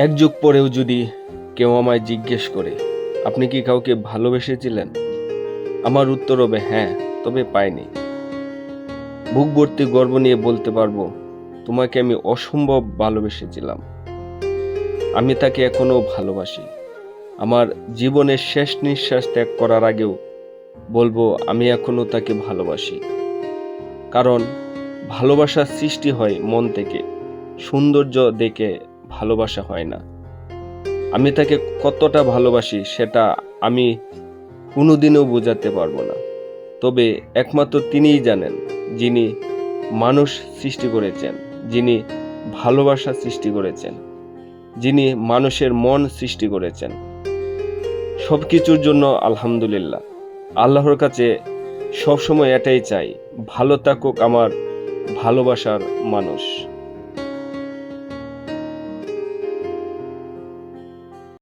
এক যুগ পরেও যদি কেউ আমায় জিজ্ঞেস করে, আপনি কি কাউকে ভালোবেসেছিলেন? আমার উত্তর হবে হ্যাঁ তবে পাইনি। বুক ভর্তি গর্ব নিয়ে বলতে পারব, তোমাকে আমি অসম্ভব ভালোবেসেছিলাম। আমি তাকে এখনও ভালোবাসি। আমার জীবনের শেষ নিঃশ্বাস ত্যাগ করার আগেও বলব, আমি এখনও তাকে ভালোবাসি। কারণ ভালোবাসার সৃষ্টি হয় মন থেকে, সৌন্দর্য দেখে ভালোবাসা হয় না। আমি তাকে কতটা ভালোবাসি সেটা আমি কোনোদিনও বোঝাতে পারব না। তবে একমাত্র তিনিই জানেন যিনি মানুষ সৃষ্টি করেছেন, যিনি ভালোবাসা সৃষ্টি করেছেন, যিনি মানুষের মন সৃষ্টি করেছেন। সব কিছুর জন্য আলহামদুলিল্লাহ। আল্লাহর কাছে সবসময় এটাই চাই, ভালো থাকুক আমার ভালোবাসার মানুষ।